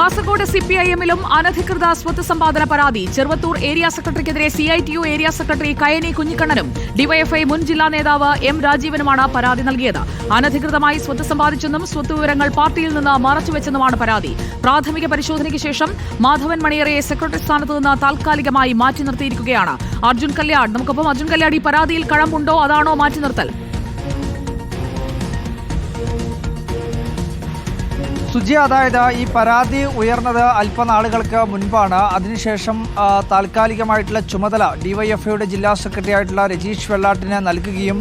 Kasaragod C P I എമ്മിലും അനധികൃത സ്വത്ത് സമ്പാദന പരാതി. Cheruvathur area സെക്രട്ടറിക്കെതിരെ C I T U area secretary Kayani കുഞ്ഞിക്കണ്ണനും DYFI മുൻ ജില്ലാ നേതാവ് എം രാജീവനുമാണ് പരാതി നൽകിയത്. അനധികൃതമായി സ്വത്ത് സമ്പാദിച്ചെന്നും സ്വത്ത് വിവരങ്ങൾ പാർട്ടിയിൽ നിന്ന് മറച്ചുവെച്ചെന്നുമാണ് പരാതി. പ്രാഥമിക പരിശോധനയ്ക്ക് ശേഷം മാധവൻ മണിയറയെ സെക്രട്ടറി സ്ഥാനത്ത് നിന്ന് താൽക്കാലികമായി മാറ്റി നിർത്തിയിരിക്കുകയാണ്. അർജുൻ കല്യാൺ നമുക്കൊപ്പം അർജുൻ കല്യാട് ഈ പരാതിയിൽ കഴമ്പുണ്ടോ? അതാണോ മാറ്റി നിർത്തൽ? സുജി അതായത് ഈ പരാതി ഉയർന്നത് അല്പനാളുകൾക്ക് മുൻപാണ്. അതിനുശേഷം താൽക്കാലികമായിട്ടുള്ള ചുമതല ഡിവൈഎഫ്ഐയുടെ ജില്ലാ സെക്രട്ടറി ആയിട്ടുള്ള രജീഷ് വെള്ളാട്ടിന് നൽകുകയും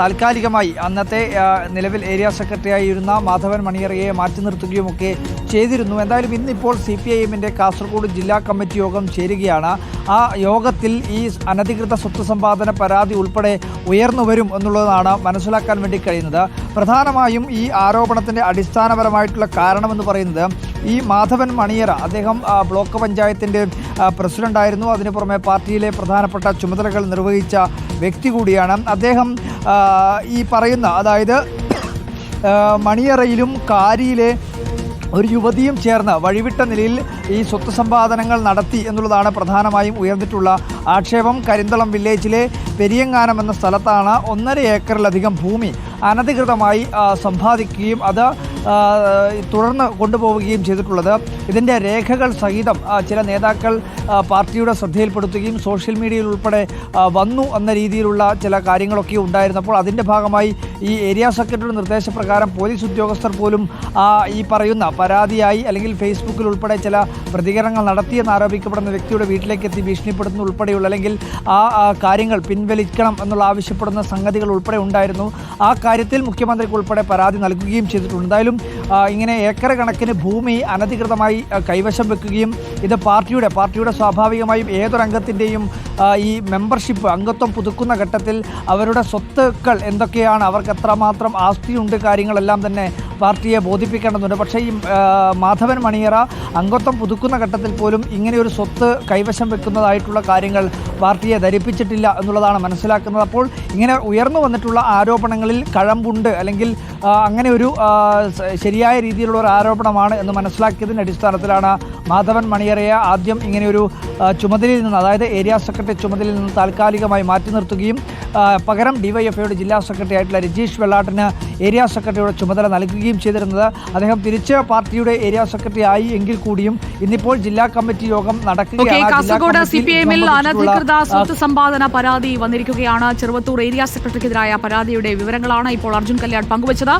താൽക്കാലികമായി അന്നത്തെ നിലവിൽ ഏരിയ സെക്രട്ടറി ആയിരുന്ന മാധവൻ മണിയറയെ മാറ്റി നിർത്തുകയും ഒക്കെ ചെയ്തിരുന്നു. എന്തായാലും ഇന്നിപ്പോൾ സി പി ഐ എമ്മിന്റെ കാസർഗോഡ് ജില്ലാ കമ്മിറ്റി യോഗം ചേരുകയാണ്. ആ യോഗത്തിൽ ഈ അനധികൃത സ്വത്ത് സമ്പാദന പരാതി ഉൾപ്പെടെ ഉയർന്നു വരും എന്നുള്ളതാണ് മനസ്സിലാക്കാൻ വേണ്ടി കഴിയുന്നത്. പ്രധാനമായും ഈ ആരോപണത്തിന്റെ അടിസ്ഥാനപരമായിട്ടുള്ള കാരണമെന്ന് പറയുന്നത് ഈ മാധവൻ മണിയറ അദ്ദേഹം ബ്ലോക്ക് പഞ്ചായത്തിന്റെ പ്രസിഡന്റായിരുന്നു അതിനു പുറമെ പാർട്ടിയിലെ പ്രധാനപ്പെട്ട ചുമതലകൾ നിർവഹിച്ച വ്യക്തി കൂടിയാണ് അദ്ദേഹം. ഈ പറയുന്ന അതായത് മണിയറയിലും കാരിയിലെ ഒരു യുവതിയും ചേർന്ന് വഴിവിട്ട നിലയിൽ ഈ സ്വത്ത് സമ്പാദനങ്ങൾ നടത്തി എന്നുള്ളതാണ് പ്രധാനമായും ഉയർന്നിട്ടുള്ള ആക്ഷേപം. കരിന്തളം വില്ലേജിലെ പെരിയങ്ങാനം എന്ന സ്ഥലത്താണ് ഒന്നര ഏക്കറിലധികം ഭൂമി അനധികൃതമായി സമ്പാദിക്കുകയും അത് തുടർന്ന് കൊണ്ടുപോവുകയും ചെയ്തിട്ടുള്ളത്. ഇതിന്റെ രേഖകൾ സഹിതം ചില നേതാക്കൾ പാർട്ടിയുടെ ശ്രദ്ധയിൽപ്പെടുത്തുകയും സോഷ്യൽ മീഡിയയിൽ ഉൾപ്പെടെ വന്നു എന്ന രീതിയിലുള്ള ചില കാര്യങ്ങളൊക്കെ ഉണ്ടായിരുന്നപ്പോൾ അതിന്റെ ഭാഗമായി ഈ ഏരിയ സെക്രട്ടറിയുടെ നിർദ്ദേശപ്രകാരം പോലീസ് ഉദ്യോഗസ്ഥർ പോലും ഈ പറയുന്ന പരാതിയായി അല്ലെങ്കിൽ ഫേസ്ബുക്കിൽ ഉൾപ്പെടെ ചില പ്രതികരണങ്ങൾ നടത്തിയെന്ന് ആരോപിക്കപ്പെടുന്ന വ്യക്തിയുടെ വീട്ടിലേക്ക് എത്തി ഭീഷണിപ്പെടുത്തുന്ന ഉൾപ്പെടെയുള്ള അല്ലെങ്കിൽ ആ, കാര്യങ്ങൾ പിൻവലിക്കണം എന്നുള്ള ആവശ്യപ്പെടുന്ന സംഗതികൾ ഉൾപ്പെടെ ഉണ്ടായിരുന്നു. ആ കാര്യത്തിൽ മുഖ്യമന്ത്രിക്ക് ഉൾപ്പെടെ പരാതി നൽകുകയും ചെയ്തിട്ടുണ്ട്. എന്തായാലും ഇങ്ങനെ ഏക്കർ കണക്കിന് ഭൂമി അനധികൃതമായി കൈവശം വെക്കുകയും ഇത് പാർട്ടിയുടെ പാർട്ടിയുടെ സ്വാഭാവികമായും ഏതൊരംഗത്തിന്റെയും ഈ മെമ്പർഷിപ്പ് അംഗത്വം പുതുക്കുന്ന ഘട്ടത്തിൽ അവരുടെ സ്വത്തുക്കൾ എന്തൊക്കെയാണ്? അവർക്ക് എത്രമാത്രം ആസ്തിയുണ്ട്? കാര്യങ്ങളെല്ലാം തന്നെ പാർട്ടിയെ ബോധിപ്പിക്കേണ്ടതുണ്ട്. പക്ഷേ ഈ മാധവൻ മണിയറ അംഗത്വം പുതുക്കുന്ന ഘട്ടത്തിൽ പോലും ഇങ്ങനെയൊരു സ്വത്ത് കൈവശം വെക്കുന്നതായിട്ടുള്ള കാര്യങ്ങൾ പാർട്ടിയെ ധരിപ്പിച്ചിട്ടില്ല എന്നുള്ളതാണ് മനസ്സിലാക്കുന്നത്. അപ്പോൾ ഇങ്ങനെ ഉയർന്നു വന്നിട്ടുള്ള ആരോപണങ്ങളിൽ കഴമ്പുണ്ട് അല്ലെങ്കിൽ അങ്ങനെ ഒരു ശരിയായ രീതിയിലുള്ള ഒരു ആരോപണമാണ് എന്ന് മനസ്സിലാക്കിയതിന്റെ അടിസ്ഥാനത്തിലാണ് മാധവൻ മണിയറയെ ആദ്യം ഇങ്ങനെയൊരു ചുമതലയിൽ നിന്ന് അതായത് ഏരിയ സെക്രട്ടറി ചുമതലയിൽ നിന്ന് താൽക്കാലികമായി മാറ്റി നിർത്തുകയും പകരം ഡിവൈഎഫ്ഐയുടെ ജില്ലാ സെക്രട്ടറി ആയിട്ടുള്ള രജീഷ് വെള്ളാട്ടിന് ഏരിയ സെക്രട്ടറിയുടെ ചുമതല നൽകുകയും ചെയ്തിരുന്നത്. അദ്ദേഹം തിരിച്ച് പാർട്ടിയുടെ ഏരിയ സെക്രട്ടറി ആയി എങ്കിൽ കൂടിയും ഇന്നിപ്പോൾ ജില്ലാ കമ്മിറ്റി യോഗം നടക്കുകയാണ്. കാസർഗോഡ് സി പി എമ്മിൽ അനധികൃത സ്വത്ത് സമ്പാദന പരാതി വന്നിരിക്കുകയാണ്. ചെറുവത്തൂർ ഏരിയ സെക്രട്ടറിക്കെതിരായ പരാതിയുടെ വിവരങ്ങളാണ് ഇപ്പോൾ അർജുൻ കല്യാൺ പങ്കുവച്ചത്.